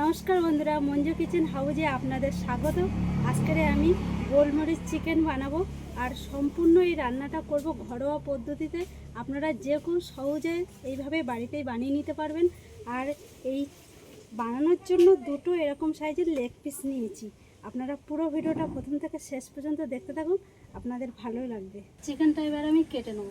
নমস্কার বন্ধুরা, মঞ্জু কিচেন হাউজে আপনাদের স্বাগত। আজকের আমি গোলমরিচ চিকেন বানাবো আর সম্পূর্ণ এই রান্নাটা করব ঘরোয়া পদ্ধতিতে। আপনারা যে কোনো সহজে এইভাবে বাড়িতেই বানিয়ে নিতে পারবেন। আর এই বানানোর জন্য দুটো এরকম সাইজের লেগ পিস নিয়েছি। আপনারা পুরো ভিডিওটা প্রথম থেকে শেষ পর্যন্ত দেখতে থাকুন, আপনাদের ভালোই লাগবে। চিকেনটা এবার আমি কেটে নেব।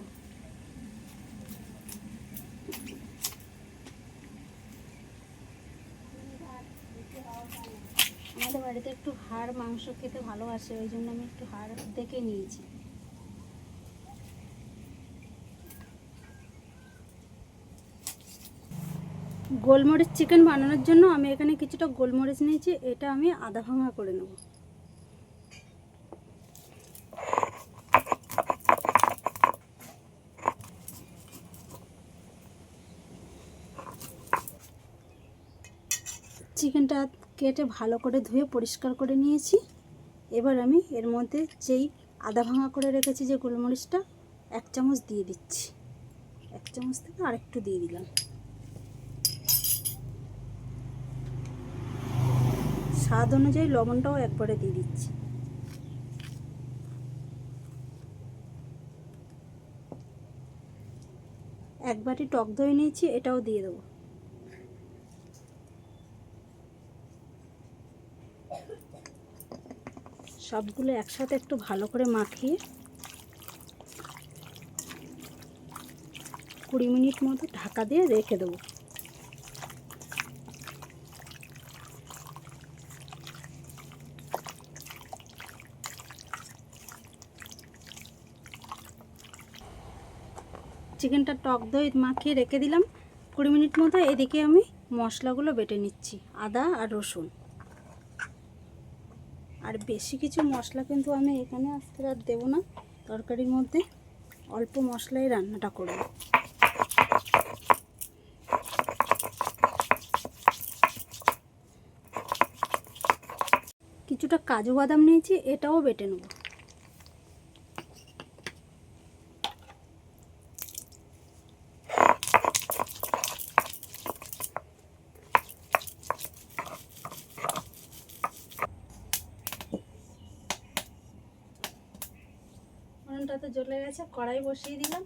আমাদের বাড়িতে একটু হাড়, মাংস খেতে ভালোবাসে, ওই জন্য আমি একটু হাড় দেখে নিয়েছি। গোলমরিচ চিকেন বানানোর জন্য আমি এখানে কিছুটা গোলমরিচ নিয়েছি, এটা আমি আধা ভাঙা করে নেব। চিকেনটা কেটে ভালো করে ধুয়ে পরিষ্কার করে নিয়েছি। এবার আমি এর মধ্যে যেই আদা ভাঙা করে রেখেছি যে গোলমরিচটা, এক চামচ দিয়ে দিচ্ছি। এক চামচ থেকে আরেকটু দিয়ে দিলাম। স্বাদ অনুযায়ী লবণটাও একবারে দিয়ে দিচ্ছি। এক বাটি টক দই নিয়েছি, এটাও দিয়ে দেবো। সবগুলো একসাথে একটু ভালো করে মাখিয়ে কুড়ি মিনিট মতো ঢাকা দিয়ে রেখে দেবো। চিকেনটা টক দই মাখিয়ে রেখে দিলাম। কুড়ি মিনিট মতো এদিকে আমি মশলাগুলো বেটে নিচ্ছি, আদা আর রসুন। আর বেশি কিছু মশলা কিন্তু আমি এখানে আজকে আর দেবো না। তরকারির মধ্যে অল্প মশলাই রান্নাটা করব। কিছুটা কাজু বাদাম নিয়েছি, এটাও বেটে নেব উনুনটা তো জ্বলে গেছে, কড়াই বসিয়ে দিলাম।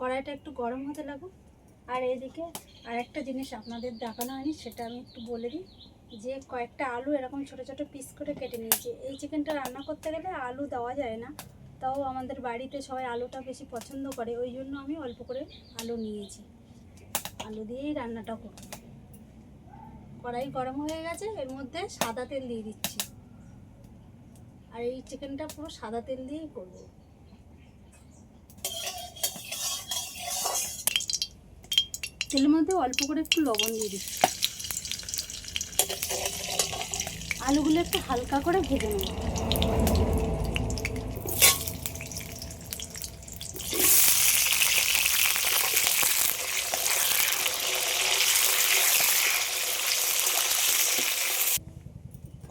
কড়াইটা একটু গরম হতে লাগুক আর এদিকে আর একটা জিনিস আপনাদের দেখানো হয়নি, সেটা আমি একটু বলে দিই। যে কয়েকটা আলু এরকম ছোট ছোট পিস করে কেটে নিয়েছি। এই চিকেনটা রান্না করতে গেলে আলু দেওয়া যায় না। তাও আমাদের বাড়িতে সবাই আলুটা বেশি পছন্দ করে, ওই জন্য আমি অল্প করে আলু নিয়েছি। আলু দিয়েই রান্নাটা করব। কড়াই গরম হয়ে গেছে, এর মধ্যে সাদা তেল দিয়ে দিচ্ছি। আর এই চিকেনটা পুরো সাদা তেল দিয়েই করব। তেলের মধ্যে অল্প করে একটু লবণ দিয়ে দিচ্ছি। আলুগুলো একটু হালকা করে ভেজে নেব।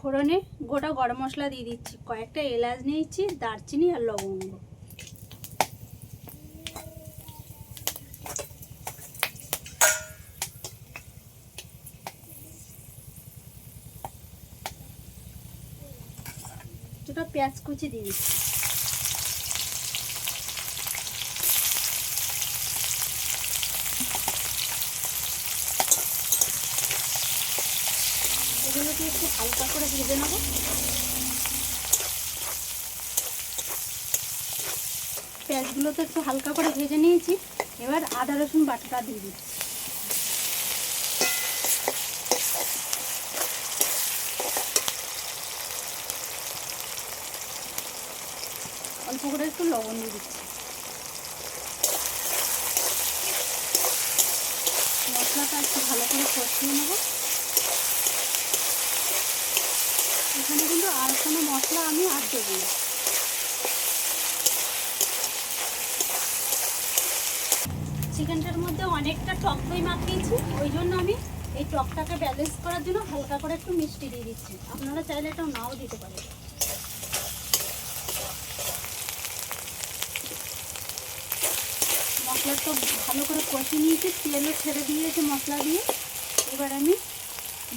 ফোড়নে গোটা গরম মশলা দিয়ে দিচ্ছি। কয়েকটা এলাচ নিয়েছি, দারচিনি আর লবঙ্গ। কিছুটা পেঁয়াজ কুচি দিয়ে দিচ্ছি। এগুলোকে একটু হালকা করে ভেজে নেব। পেঁয়াজগুলো তো একটু হালকা করে ভেজে নিয়েছি। এবার আদা রসুন বাটাটা দিয়ে দিচ্ছি। করে একটু লবণ দিয়ে দিচ্ছি। মশলাটা একটু ভালো করে কষিয়ে নেব। এখানে কিন্তু আর কোনো মশলা আমি আর দেবো না। চিকেনটার মধ্যে অনেকটা টক দই মাখিয়েছি, ওই জন্য আমি এই টকটাকে ব্যালেন্স করার জন্য হালকা করে একটু মিষ্টি দিয়ে দিচ্ছি। আপনারা চাইলে এটাও নাও দিতে পারেন। মশলা তো ভালো করে কষিয়ে নিয়েছি, তেলও ছেড়ে দিয়েছে মশলা দিয়ে। এবার আমি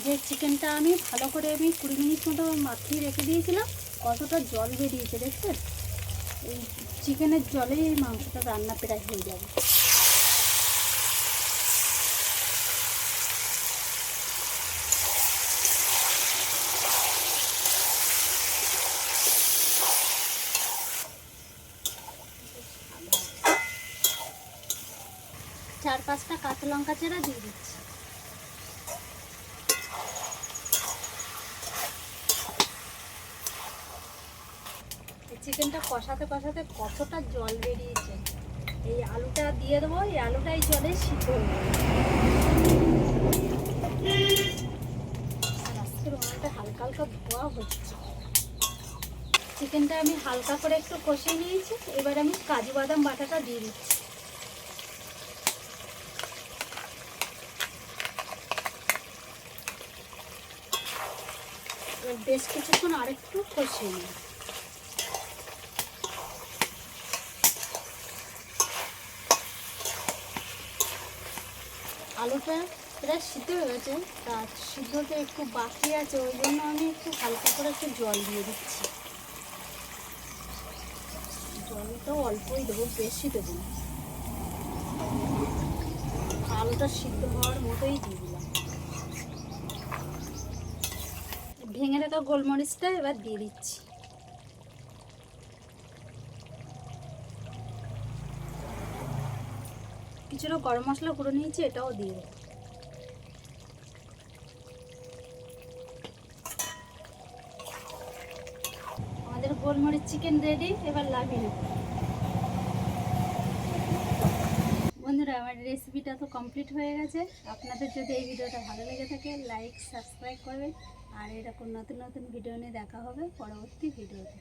যে চিকেনটা আমি ভালো করে আমি কুড়ি মিনিট মতো মাখিয়ে রেখে দিয়েছিলাম, কতটা জল বেরিয়েছে দেখছেন? এই চিকেনের জলেই মাংসটা রান্না প্রায় হয়ে যাবে। চার পাঁচটা কাঁচা লঙ্কা চেরা দিয়ে দিচ্ছি। চিকেনটা কষাতে কষাতে কতটা জল বেরিয়েছে। এই আলুটা দিয়ে দেবো, এই আলুটা এই জলে সিদ্ধ আজকের হালকা হালকা ধোয়া হচ্ছে। চিকেনটা আমি হালকা করে একটু কষিয়ে নিয়েছি, এবার আমি কাজু বাদাম বাটাটা দিয়ে দিচ্ছি। বেশ কিছুক্ষণ আরেকটু কষিয়ে নিই। আলুটা প্রায় সিদ্ধ হয়ে গেছে, তা সিদ্ধতে একটু বাকি আছে, ওই জন্য আমি একটু হালকা করে একটু জল দিয়ে দিচ্ছি। জলটাও অল্পই দেবো, বেশি দেবো আলুটা সিদ্ধ হওয়ার মতোই দিয়ে দিলাম। ভেঙে রাখা গোলমরিচটা এবার দিয়ে দিচ্ছি। কিছুটা গরম মশলা গুঁড়ো নিয়েছি, এটাও দিয়ে দেবো। আমাদের গোলমরিচ চিকেন রেডি, এবার নেব। বন্ধুরা, আমার রেসিপিটা তো কমপ্লিট হয়ে গেছে। আপনাদের যদি এই ভিডিওটা ভালো লেগে থাকে, লাইক, সাবস্ক্রাইব করবেন। আর এরকম নতুন নতুন ভিডিও নিয়ে দেখা হবে পরবর্তী ভিডিওতে